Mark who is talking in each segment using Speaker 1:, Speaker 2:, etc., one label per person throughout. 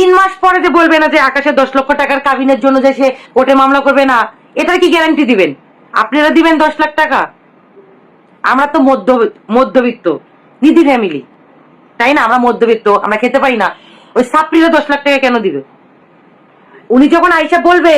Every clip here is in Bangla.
Speaker 1: তিন মাস পরে যে বলবে না যে আকাশে দশ লক্ষ টাকার কাবিনের জন্য যে সে কোর্টে মামলা করবে না, এটার কি গ্যারান্টি দিবেন? আপনারা দিবেন দশ লাখ টাকা? আমরা তো মধ্য, মধ্যবিত্ত, নিধি ফ্যামিলি তাই না? আমরা মধ্যবিত্ত, আমরা খেতে পারি না। ওই সাপ্রিরা দশ লাখ টাকা কেন দিবে? উনি যখন আইসা বলবে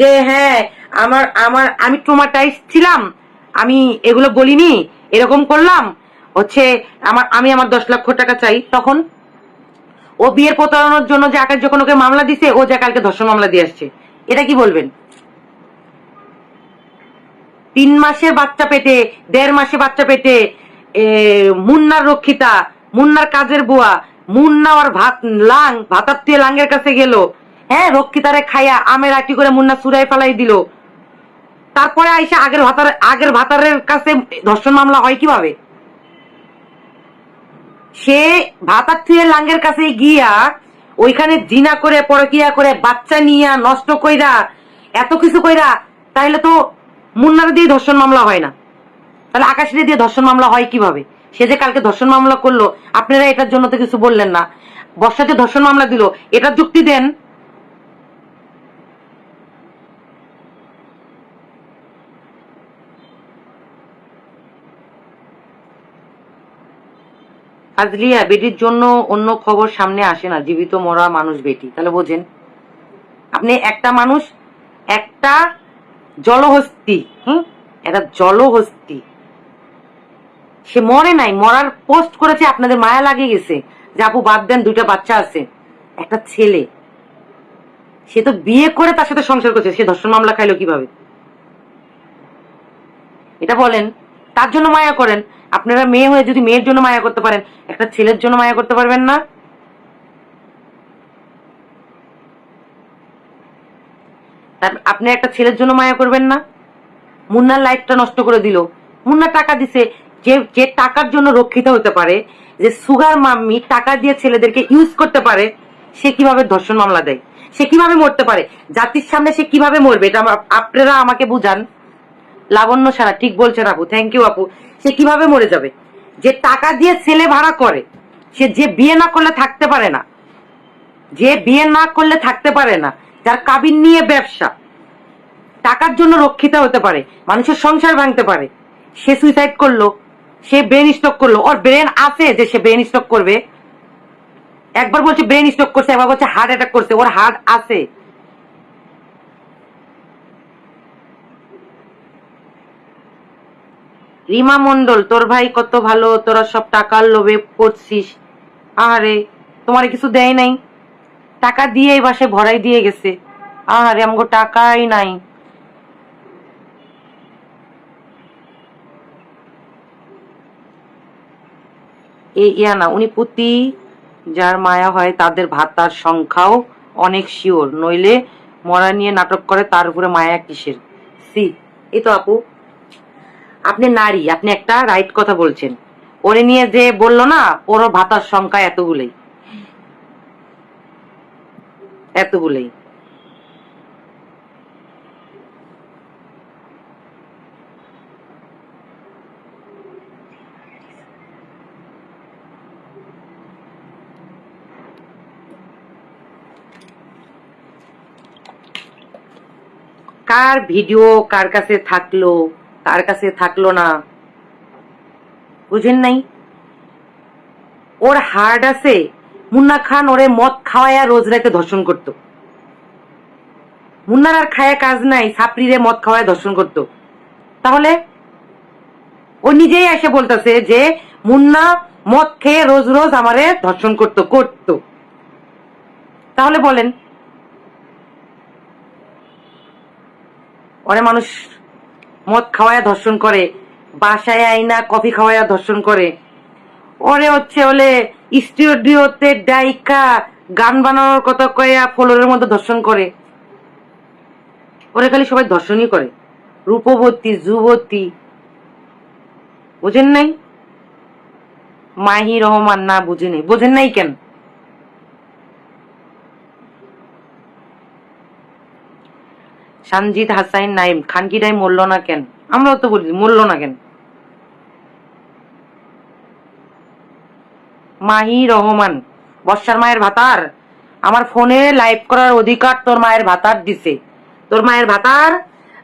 Speaker 1: যে হ্যাঁ আমার আমার, আমি ট্রোমাটাইজ ছিলাম, আমি এগুলো বলিনি, এরকম করলাম, হচ্ছে আমার, আমি আমার দশ লক্ষ টাকা চাই, তখন ও বিয়ের প্রতারণার জন্য যে আকাশ যখন ওকে মামলা দিছে, ও যা কালকে ধর্ষণ মামলা দিয়ে আসছে। এটা কি বলবেন? তিন মাসের বাচ্চা পেটে, দেড় মাসে বাচ্চা পেটে মুন্নার রক্ষিতা, মুন্নার কাজের বুয়া, মুন্না ওর ভাত, লাং, ভাতার তুয়ে লাঙ্গের কাছে গেল। হ্যাঁ রক্ষিতারে খাইয়া আমের আটি করে মুন্না সুরাই ফেলাই দিল। তারপরে আইসা আগের ভাতার, আগের ভাতারের কাছে ধর্ষণ মামলা হয় কীভাবে? সে ভাতার থুয়ে লাঙ্গের কাছে গিয়া ওইখানে জিনা করে, পরকিয়া করে, বাচ্চা নিয়া, নষ্ট কইরা, এত কিছু কইরা তাহলে তো মুন্নার দিয়ে ধর্ষণ মামলা হয় না। তাহলে আকাশের দিয়ে ধর্ষণ মামলা হয় কীভাবে? সে যে কালকে ধর্ষণ মামলা করল, আপনারা এটার জন্য তো কিছু বললেন না। বর্ষাতে ধর্ষণ মামলা দিল এটা যুক্তি দেন। আজলিয়া বেটির জন্য অন্য খবর সামনে আসে না, জীবিত মরা মানুষ বেটি। তাহলে বোঝেন, আপনি একটা মানুষ, একটা জলহস্তি, হুম? একটা জলহস্তি। সে মরে নাই, মরার পোস্ট করেছে, আপনাদের মায়া লাগে গেছে। যে আপু, বাদ দেন, দুইটা বাচ্চা আছে, একটা ছেলে। সে তো বিয়ে করে তার সাথে সংসার করছে, সে ধর্ষণ মামলা খাইলো কীভাবে? এটা বলেন, তার জন্য মায়া করেন। আপনারা মেয়ে হয়ে যদি মেয়ের জন্য মায়া করতে পারেন, একটা ছেলের জন্য মায়া করতে পারবেন না? আপনি একটা ছেলের জন্য মায়া করবেন না? মুন্নার লাইফটা নষ্ট করে দিল। মুন্না টাকা দিছে, যে যে টাকার জন্য রক্ষিত হতে পারে, যে সুগার মাম্মি টাকা দিয়ে ছেলেদেরকে ইউজ করতে পারে, সে কীভাবে ধর্ষণ মামলা দেয়? সে কীভাবে মরতে পারে? জাতির সামনে সে কীভাবে মরবে? এটা আপনারা আমাকে বুঝান। লাবণ্য সারা, ঠিক বলছেন আপু থ্যাংক ইউ আপু। সে কীভাবে মরে যাবে? যে টাকা দিয়ে ছেলে ভাড়া করে, সে যে বিয়ে না করলে থাকতে পারে না। যে বিয়ে না করলে থাকতে পারে না, যার কাবিন নিয়ে ব্যবসা। টাকার জন্য রক্ষিতা হতে পারে, মানুষের সংসার ভাঙতে পারে। সে সুইসাইড করল, সে ব্রেন স্ট্রোক করল। ওর ব্রেন আছে যে সে ব্রেন স্ট্রোক করবে। একবার বলছে ব্রেন স্ট্রোক করছে, একবার বলছে হার্ট অ্যাটাক করছে। ওর হার্ট আছে। রিমা মন্ডল তোর ভাই কত ভালো, তোরা সব টাকার লোভে পড়ছিস। আরে তোমার কিছু দেয় নাই। টাকা দিয়ে এই বাসে ভরাই দিয়ে গেছে। আরে আমগো টাকাই নাই। ইয়া না, উনি পুতি, যার মায়া হয় তাদের ভাতার সংখ্যাও অনেক শিওর। নইলে মরা নিয়ে নাটক করে, তার উপরে মায়া কিসের? সি, এই তো আপু। আপনি নারী, আপনি একটা রাইট কথা বলছেন। ওরে নিয়ে যে বলল না ওর ভাতার সংখ্যা এতগুলোই। এতগুলোই। কার ভিডিও কার কাছে থাকল? কার কাছে থাকল না। বুঝেন নাই? ওর হার্ড আছে, মুন্না খান ওরে মদ খাওয়ায়া রোজ রাতে ধর্ষণ করত। মুন্নার আর খায়া কাজ নাই সাপড়িরে মদ খাওয়ায় ধর্ষণ করত। তাহলে ও নিজেই এসে বলতেছে যে, মুন্না মদ খেয়ে রোজ রোজ আমারে ধর্ষণ করত করত। তাহলে বলেন অনেক মানুষ মদ খাওয়ায়া ধর্ষণ করে, বাসায় আইনা কফি খাওয়ায়া ধর্ষণ করে। ওরে হচ্ছে হলে স্টুডিওতে ডাইকা গান বানানোর কথা কয়া ফ্লোরের মধ্যে ধর্ষণ করে। ওরে খালি সবাই ধর্ষণই করে। রূপবতী, যুবতী, বুঝেন নাই? মাহি রহমান না বুঝেনি বুঝেন নাই কেন? সানজিদ, হাসাইন, নাইম, খানকিটাই মরলো না কেন? আমরাও তো বলি মরলো না কেন? মাহি রহমান, বর্ষার মায়ের ভাতার। আমার ফোনে লাইভ করার অধিকার তোর মায়ের ভাতার দিছে। তোর মায়ের ভাতার,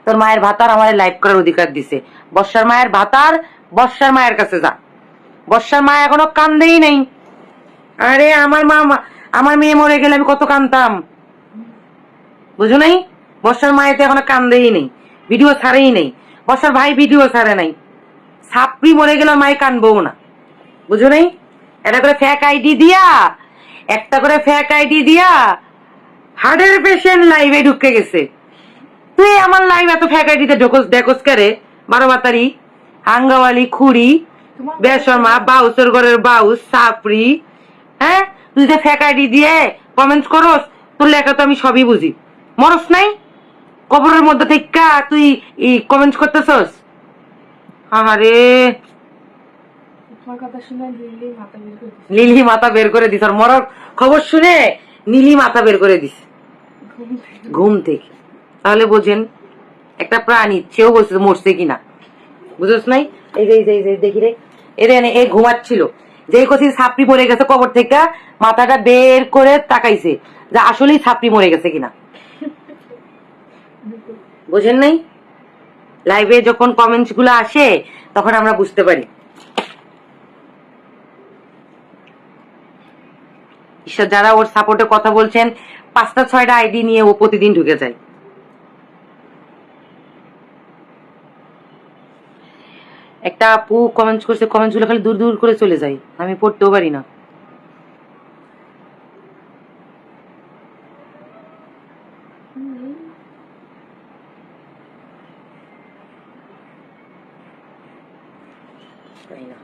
Speaker 1: তোর মায়ের ভাতার আমার লাইভ করার অধিকার দিছে। বর্ষার মায়ের ভাতার, বর্ষার মায়ের কাছে যা। বর্ষার মা এখনও কান্দেই নেই। আরে আমার মা, আমার মেয়ে মরে গেলে আমি কত কান্দতাম বুঝো নাই? বর্ষার মায়েতে এখনও কান্দেই নেই ভিডিও ছাড়েই নেই বর্ষার ভাই ভিডিও ছাড়ে নাই। সাপড়ি মরে গেলে মায়ে কানবও না। বুঝো নাই? এটা করে ফ্যাক আইডি দিয়া একটা করে ফ্যাক আইডি দিয়া হার্টের পেশেন্ট লাইভে ঢুকে গেছে। তুই আমার লাইভ এত ফ্যাক আইডিতে ঢোকস দেখোস করে বারো বাতারি হাঙ্গাওয়ালি খুড়ি বেসমা বাউসের ঘরের বাউস সাপড়ি হ্যাঁ? তুই যে ফ্যাক আইডি দিয়ে কমেন্টস করস তোর লেখা তো আমি সবই বুঝি। মরস নাই? কবরের মধ্যে থেকে তুই কমেন্ট করতেছস? আরে
Speaker 2: কথা মাথা বের করে
Speaker 1: লিলি মাথা বের করে দিস আর মরার খবর শুনে নীলি মাথা বের করে দিস
Speaker 2: ঘুম থেকে।
Speaker 1: তাহলে বোঝেন একটা প্রাণী সেও বলছে মরছে কিনা। বুঝছ নাই? এই যে এই যে যে দেখি রে। এরে এ ঘুমাচ্ছিল। যেই কছি ছাপড়ি মরে গেছে কবর থেকে মাথাটা বের করে তাকাইছে যে আসলেই ছাপড়ি মরে গেছে কিনা। বোঝেন নাই? লাইভে যখন কমেন্টসগুলো আসে, তখন আমরা বুঝতে পারি। ঈশ্বর, যারা ওর সাপোর্টে কথা বলছেন, পাঁচটা, ছয়টা আইডি নিয়ে ও প্রতিদিন ঢুকে যায়। একটা আপু কমেন্টস করছে কমেন্টসগুলো খালি দূর দূর করে চলে যায়। আমি পড়তেও পারি না তাই না।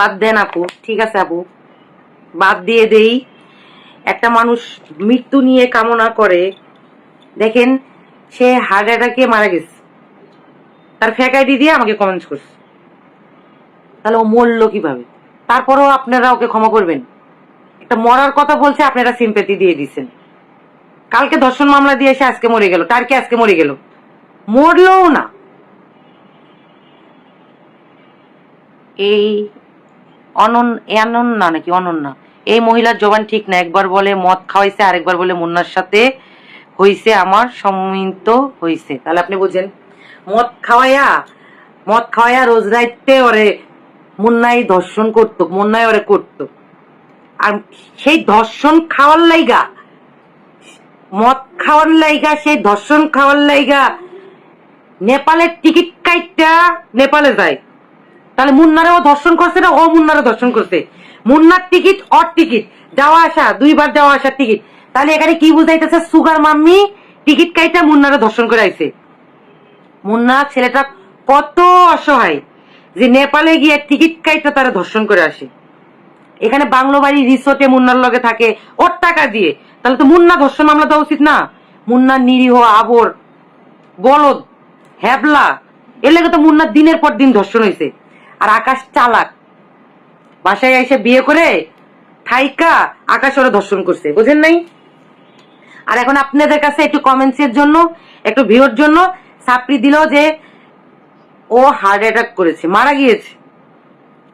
Speaker 1: বাদ দেন আপু, ঠিক আছে আপু। বাদ দিয়ে দেই। একটা মানুষ মৃত্যু নিয়ে কামনা করে, দেখেন সে হার্ট অ্যাটাকে মারা গেছে। তার ফেক আইডি দিয়ে আমাকে কমেন্টস করছে। তাহলে ও মরলো কীভাবে? তারপরেও আপনারা ওকে ক্ষমা করবেন। একটা মরার কথা বলছে, আপনারা সিম্পেতি দিয়ে দিচ্ছেন কালকে ধর্ষণ মামলা দিয়ে এসে আজকে মরে গেল তার কি আজকে মরে গেল? মরলোও না। এই অনন, এ অনন্যা নাকি অনন্যা এই মহিলার জবান ঠিক না, একবার বলে মদ খাওয়াইছে, আরেকবার বলে মুন্নার সাথে হইছে আমার, সম্মিলিত হইছে। তাহলে আপনি বুঝেন, মদ খাওয়াইয়া মদ খাওয়াইয়া রোজ রাইতে ওরে মুন্নাই ধর্ষণ করতো, মুন্নাই ওরে করতো। আর সেই ধর্ষণ খাওয়ার লাইগা, মদ খাওয়ার লাইগা, সেই ধর্ষণ খাওয়ার লাইগা, নেপালের টিকিট কাইটটা নেপালে যায়। তাহলে মুন্নারে ও ধর্ষণ করছে না ও মুন্নারে ধর্ষণ করছে? মুন্নার টিকিট অর টিকিট। যাওয়া আসা, দুইবার যাওয়া আসার টিকিট। তাহলে এখানে কি বুঝাইতেছে? সুগার মাম্মি টিকিট কাইটা মুন্নারে ধর্ষণ করে আইছে মুন্না ছেলেটা কত অসহায় যে নেপালে গিয়ে টিকিট কাইটা তারা ধর্ষণ করে আসে। এখানে বাংলো বাড়ি রিসোর্টে মুন্নার লগে থাকে, ওর টাকা দিয়ে। তাহলে তো মুন্না ধর্ষণ মামলা দেওয়া উচিত না? মুন্না নিরীহ, আবর, বলদ হ্যাবলা এর লেগে তো মুন্নার দিনের পর দিন ধর্ষণ হয়েছে আর আকাশ চালাক। বাসায় এসে বিয়ে করে থাইকা আকাশ ওরা ধর্ষণ করছে, বুঝেন নাই? আর এখন আপনাদের কাছে একটু কমেন্টস এর জন্য, একটু ভিউর জন্য সাপড়ি দিল যে ও হার্ট অ্যাটাক করেছে, মারা গিয়েছে।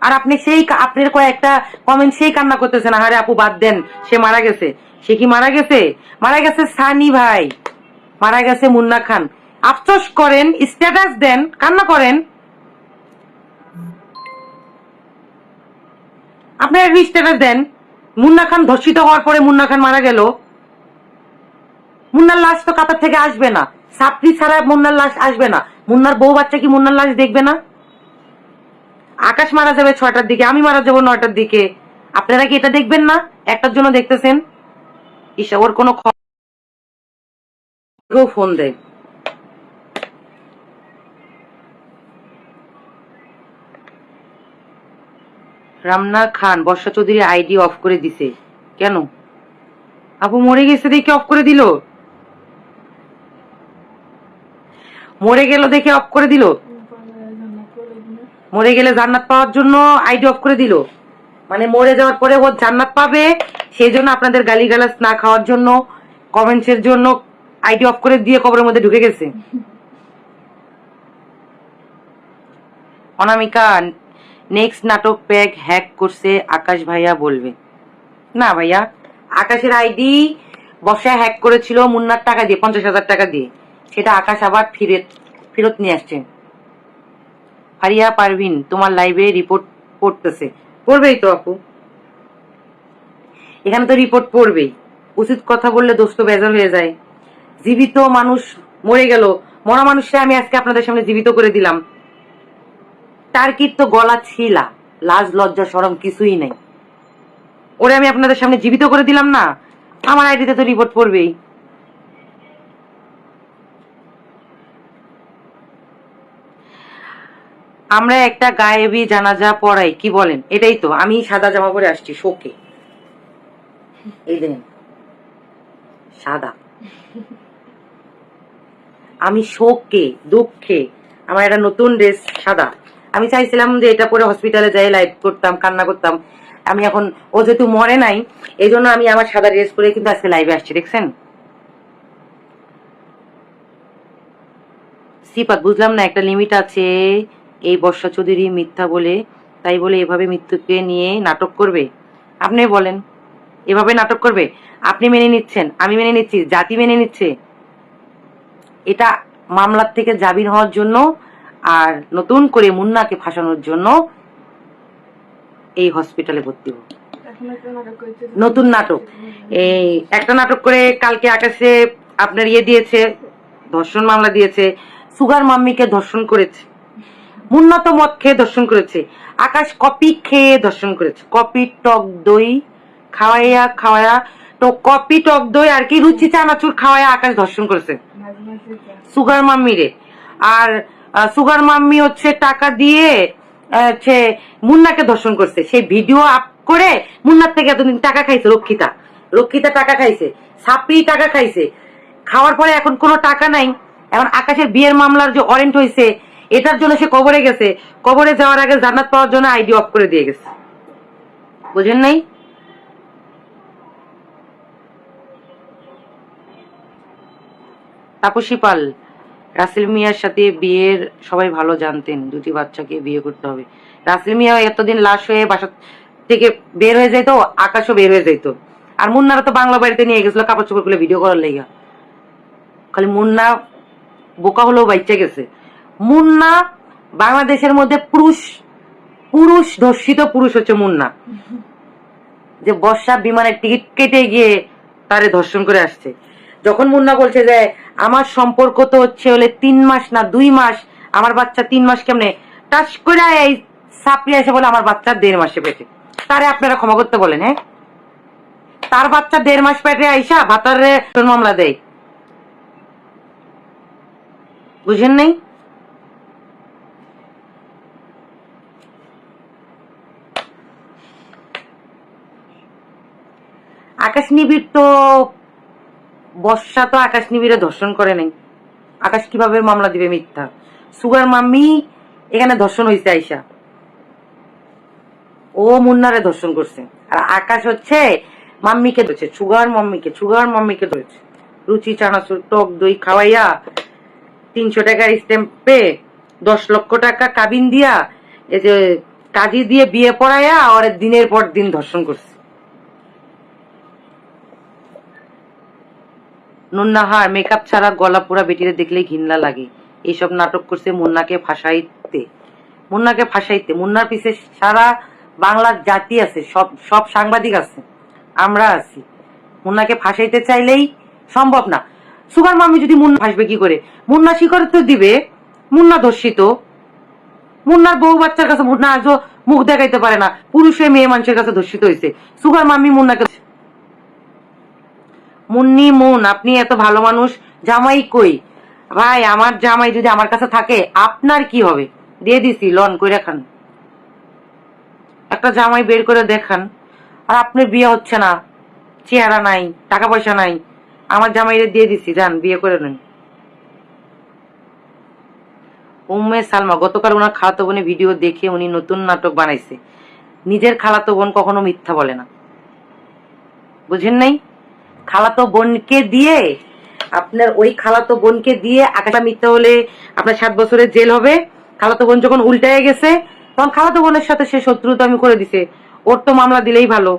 Speaker 1: আর আপনি সেই আপনার কয়েকটা কমেন্ট সেই কান্না করতেছেন আরে আপু, বাদ দেন, সে মারা গেছে। সে কি মারা গেছে? মারা গেছে সানি ভাই। মারা গেছে মুন্না খান। আফসোস করেন স্ট্যাটাস দেন, কান্না করেন। আপনারা স্ট্যাটাস দেন। মুন্না খান ধর্ষিত হওয়ার পরে মুন্না খান মারা গেল। মুন্নার লাশ তো কাতার থেকে আসবে না। সাপড়ি ছাড়া মুন্নার লাশ আসবে না। মুন্নার বউ বাচ্চা কি মুন্নার লাশ দেখবে না? আকাশ মারা যাবে ছয়টার দিকে, আমি মারা যাব নয়টার দিকে। আপনারা কি এটা দেখবেন না? একটার জন্য দেখতেছেন? ইসা ওর কোনো ফোন দেয়। রামনা খান বর্ষা চৌধুরী আইডি অফ করে দিছে। কেন? আপু মরে গেছে দেখে অফ করে দিল? মরে গেল দেখে অফ করে দিল? মরে গেলে জান্নাত পাওয়ার জন্য আইডি অফ করে দিল। মানে মরে যাওয়ার পরে ও জান্নাত পাবে, সেই জন্য আপনাদের গালিগালাজ না খাওয়ার জন্য কমেন্টস এর জন্য আইডি অফ করে দিয়ে কবরের মধ্যে ঢুকে গেছে। অনামিকা নেক্সট নাটক প্যাক হ্যাক করছে আকাশ ভাইয়া বলবে। না ভাইয়া, আকাশের আইডি বসায় হ্যাক করেছিল মুন্নার টাকা দিয়ে, পঞ্চাশ হাজার টাকা দিয়ে। সেটা আকাশ আবার ফিরে ফেরত নিয়ে আসছে। ফারিয়া পারভিন, তোমার লাইভে রিপোর্ট পড়তেছে। পড়বেই তো আপু। এখানে তো রিপোর্ট পড়বেই। উচিত কথা বললে দোস্ত বেজার হয়ে যায়। জীবিত মানুষ মরে গেল। মরা মানুষটা আমি আজকে আপনাদের সামনে জীবিত করে দিলাম। তার কি তো গলা ছিলা? লাজ, লজ্জা সরম কিছুই নেই। ওরে আমি আপনাদের সামনে জীবিত করে দিলাম না? আমার আইডিতে তো রিপোর্ট পড়বেই। আমরা একটা গায়েবী জানাজা পড়াই, কি বলেন? এটাই তো, আমি সাদা জামা পরে আসছি, শোকে। এই দেখেন, সাদা। আমি শোকে, দুঃখে, আমার একটা নতুন ড্রেস সাদা। আমি চাইছিলাম যে এটা পরে হসপিটালে যাই লাইভ করতাম, কান্না করতাম। আমি এখন, ও যেহেতু মরে নাই এই জন্য আমি আমার সাদা ড্রেস পরে কিন্তু আজকে লাইভে আসছি, দেখছেন? সিপাত, বুঝলাম না, একটা লিমিট আছে, এই বর্ষা চৌধুরী মিথ্যা বলে, তাই বলে এভাবে মৃত্যুকে নিয়ে নাটক করবে? আপনি বলেন, এভাবে নাটক করবে? আপনি মেনে নিচ্ছেন, আমি মেনে নিচ্ছি, জাতি মেনে নিচ্ছে। এটা মামলার থেকে জামিন হওয়ার জন্য আর নতুন করে মুন্নাকে ফাঁসানোর জন্য এই হসপিটালে ভর্তি হোক নতুন নাটক। এই একটা নাটক করে কালকে আকাশে আপনার ইয়ে দিয়েছে ধর্ষণ মামলা দিয়েছে সুগার মাম্মিকে ধর্ষণ করেছে মুন্না তো মদ খেয়ে ধর্ষণ করেছে আকাশ কপি খেয়ে ধর্ষণ করেছে। কপি টক দই খাওয়াইয়া খাওয়াইয়া তো কপি টক দই আর কি রুচি চানাচুর খাওয়াইয়া আকাশ ধর্ষণ করেছে। সুগার মাম্মিরে। আর সুগার মাম্মি হচ্ছে টাকা দিয়ে হচ্ছে মুন্নাকে ধর্ষণ করছে। সেই ভিডিও আপ করে মুন্নার থেকে এতদিন টাকা খাইছে, রক্ষিতা। রক্ষিতা টাকা খাইছে, সাপড়ি টাকা খাইছে। খাওয়ার পরে এখন কোনো টাকা নাই। এখন আকাশের বিয়ের মামলার যে ওয়ারেন্ট হয়েছে এটার জন্য সে কবরে গেছে। কবরে যাওয়ার আগে জান্নাত পাওয়ার জন্য আইডি অফ করে দিয়ে গেছে। বুঝেন নাই? তাপসী পাল রাসেল মিয়ার সাথে বিয়ের সবাই ভালো জানতেন দুটি বাচ্চাকে বিয়ে করতে হবে। রাসেল মিয়া এতদিন লাশ হয়ে বাসা থেকে বের হয়ে যেত আকাশও বের হয়ে যেত আর মুন্নারা তো বাংলা বাড়িতে নিয়ে গেছিল কাপড় চোপড় খুলে ভিডিও করার লেগা। খালি মুন্না বোকা হলেও বাচ্চা গেছে। মুন্না বাংলাদেশের মধ্যে পুরুষ পুরুষ ধর্ষিত পুরুষ হচ্ছে মুন্না। যে বর্ষা বিমানের টিকিট কেটে গিয়ে তারে ধর্ষণ করে আসছে। যখন মুন্না বলছে যে, আমার সম্পর্ক তো হচ্ছে হলে তিন মাস না দুই মাস, আমার বাচ্চা তিন মাস কেমনে? টাচ করে এই সাপড়ি এসে বলে, আমার বাচ্চা দেড় মাসে পেটে তারে আপনারা ক্ষমা করতে বলেন হ্যাঁ? তার বাচ্চা দেড় মাস পেটে আইসা ভাতারে মামলা দেয়। বুঝেন নাই? আকাশ নিবিড় তো বর্ষা তো আকাশ নিবিড়ে ধর্ষণ করে নাই। আকাশ কীভাবে মামলা দিবে মিথ্যা? সুগার মাম্মি এখানে ধর্ষণ হয়েছে আইসা। ও মুন্নারে ধর্ষণ করছে। আর আকাশ হচ্ছে মাম্মিকে ধরেছে, সুগার মাম্মিকে সুগার মাম্মিকে ধরেছে। রুচি, চানাচুর, টক, দই খাওয়াইয়া তিনশো টাকার স্ট্যাম্পে দশ লক্ষ টাকা কাবিন দিয়া, এই যে কাজী দিয়ে বিয়ে পড়াইয়া আর দিনের পর দিন ধর্ষণ করছে। নুন্নাহার মেকআপ ছাড়া গলা পোড়া বেটিরে দেখলেই ঘিনলা লাগে। এইসব নাটক করছে মুন্নাকে ফাঁসাইতে। মুন্নাকে ফাঁসাইতে। মুন্নার পিছে সারা বাংলার জাতি আছে, সব সব সাংবাদিক আছে। আমরা আছি। মুন্নাকে ফাঁসাইতে চাইলেই সম্ভব না। সুগার মামি যদি মুন্না ফাঁসবে কি করে? মুন্না শিকরে তো দিবে, মুন্না ধর্ষিত মুন্নার বউ বাচ্চার কাছে মুন্না আজও মুখ দেখাইতে পারে না। পুরুষে মেয়ে মানুষের কাছে ধর্ষিত হয়েছে সুগার মামি মুন্নাকে মুন্নি মুন, আপনি এত ভালো মানুষ, জামাই কই? ভাই, আমার জামাই যদি আমার কাছে থাকে, আপনার কি হবে? দিয়ে দিছি, লন, কইরা খান। একটা জামাই বের করে দেখান। আর আপনার বিয়ে হচ্ছে না। চেহারা নাই, টাকা পয়সা নাই। আমার জামাইরে দিয়ে দিছি, যান, বিয়ে করে নেন। উম্মে সালমা, গতকাল ওনার খালাতো বোনের ভিডিও দেখে উনি নতুন নাটক বানাইছে। নিজের খালাতো বোন কখনো মিথ্যা বলে না। বুঝেন নাই? খালাতো বোনকে দিয়ে, আপনার ওই খালাতো বোনকে দিয়ে আকাশটা মিথ্যা হলে আপনার সাত বছরের জেল হবে। খালাতো বোন যখন উল্টায় গেছে, তখন খালাতো বোনের সাথে সে শত্রুতা আমি করে দিছে। ওর তো মামলা দিলেই ভালো।